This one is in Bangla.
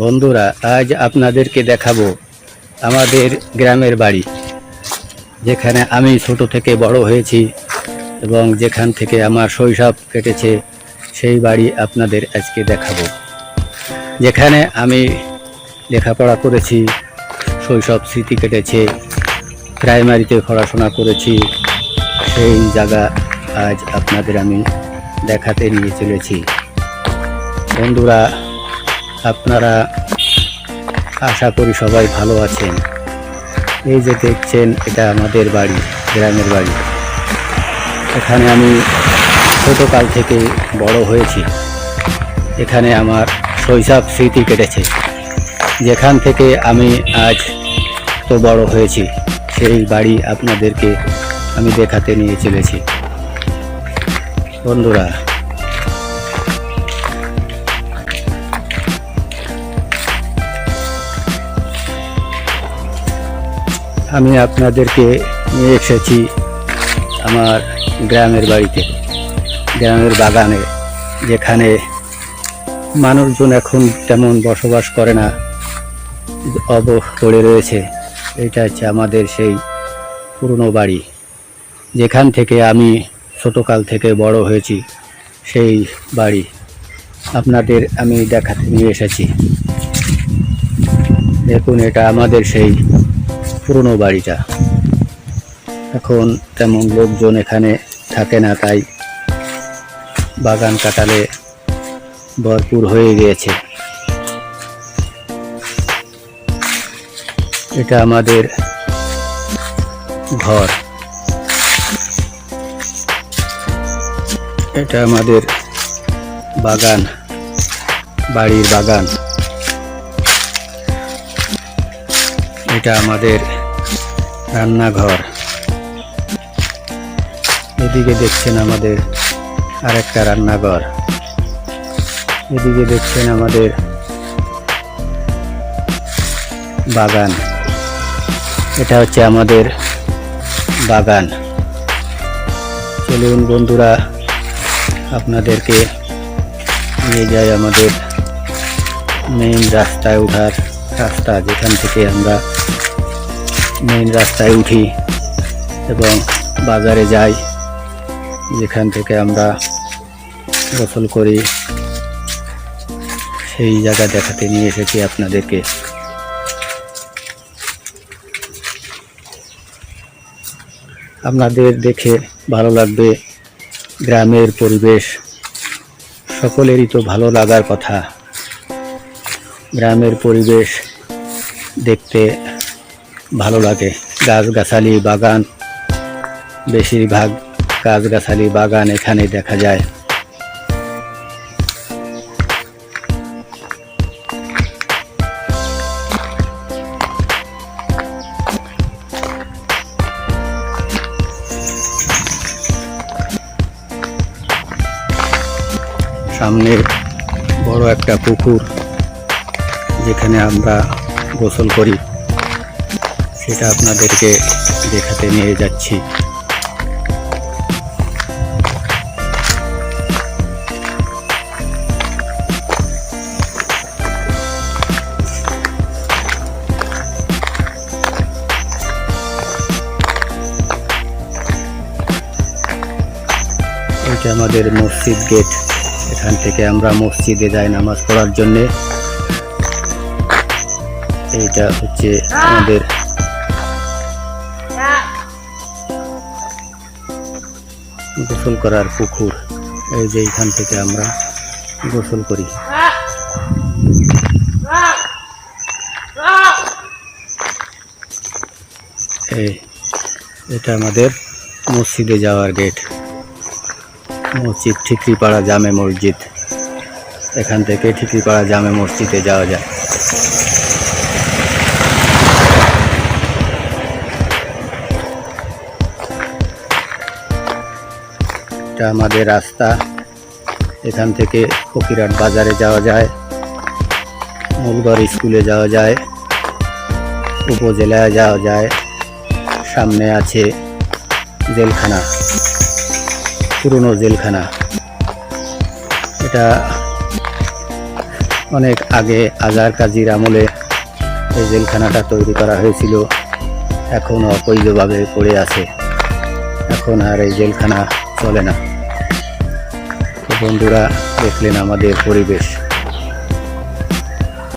বন্ধুরা, আজ আপনাদেরকে দেখাবো আমাদের গ্রামের বাড়ি, যেখানে আমি ছোট থেকে বড় হয়েছি এবং যেখান থেকে আমার শৈশব কেটেছে, সেই বাড়ি আপনাদের আজকে দেখাবো। যেখানে আমি লেখাপড়া করেছি, শৈশব স্মৃতি কেটেছে, প্রাইমারিতে পড়াশোনা করেছি, সেই জায়গা আজ আপনাদের আমি দেখাতে নিয়ে চলেছি। বন্ধুরা আপনারা আশা করি সবাই ভালো আছেন। এই যে দেখছেন, এটা আমাদের বাড়ি, গ্রামের বাড়ি। এখানে আমি ছোটোকাল থেকে বড় হয়েছি। এখানে আমার শৈশব স্মৃতি কেটেছে। যেখান থেকে আমি আজ তো বড় হয়েছি, সেই বাড়ি আপনাদেরকে আমি দেখাতে নিয়ে চলেছি। বন্ধুরা আমি আপনাদেরকে নিয়ে এসেছি আমার গ্রামের বাড়িতে, গ্রামের বাগানে, যেখানে মানুষজন এখন তেমন বসবাস করে না অব পড়ে রয়েছে। এটা হচ্ছে আমাদের সেই পুরনো বাড়ি, যেখান থেকে আমি ছোটোকাল থেকে বড় হয়েছি, সেই বাড়ি। আপনাদের আমি দেখাতে নিয়ে এসেছি। দেখুন, এটা আমাদের সেই পুরনো বাড়িটা। এখন তেমন লোকজন এখানে থাকে না, তাই বাগান কাটালে ভরপুর হয়ে গিয়েছে। এটা আমাদের ঘর। এটা আমাদের বাগান, বাড়ির বাগান। এটা আমাদের রান্নাঘর। এদিকে দেখছেন আমাদের আরেকটা রান্নাঘর। এদিকে দেখছেন আমাদের বাগান। এটা হচ্ছে আমাদের বাগান। চলুন বন্ধুরা, আপনাদেরকে নিয়ে যায় আমাদের মেইন রাস্তায় ওঠার রাস্তা, যেখান থেকে আমরা মেইন রাস্তায় উঠি এবং বাজারে যাই। যেখান থেকে আমরা গোসল করি। সেই জায়গা দেখাতে নিয়ে এসেছি আপনাদেরকে। আপনাদের দেখে ভালো লাগবে গ্রামের পরিবেশ। সকলেরই তো ভালো লাগার কথা। গ্রামের পরিবেশ দেখতে ভালো লাগে। গাছগাছালি, বাগান। বেশিরভাগ গাছগাছালি, বাগান এখানে দেখা যায়। সামনে বড় একটা পুকুর, যেখানে আমরা গোসল করি। সেটা আপনাদেরকে দেখাতে নিয়ে যাচ্ছি। এটা আমাদের মসজিদ গেট, এখান থেকে আমরা মসজিদে যাই নামাজ পড়ার জন্যে। এইটা হচ্ছে আমাদের গোসল করার পুকুর, এই যে এখান থেকে আমরা গোসল করি। এই, এটা আমাদের মসজিদে যাওয়ার গেট মসজিদ ঠিকরিপাড়া জামে মসজিদ। এখান থেকে ঠিকরিপাড়া জামে মসজিদে যাওয়া যায়। এটা আমাদের রাস্তা। এখান থেকে ফকিরহাট বাজারে যাওয়া যায়, মূলগড় স্কুলে যাওয়া যায়, উপজেলায় যাওয়া যায়, সামনে আছে জেলখানা, পুরনো জেলখানা। এটা অনেক আগে আজার কাজীর আমলে এই জেলখানাটা তৈরি করা হয়েছিল, এখন অবৈধভাবে পড়ে আছে। এখন আর এই জেলখানা চলে না। বন্ধুরা দেখলেন আমাদের পরিবেশ।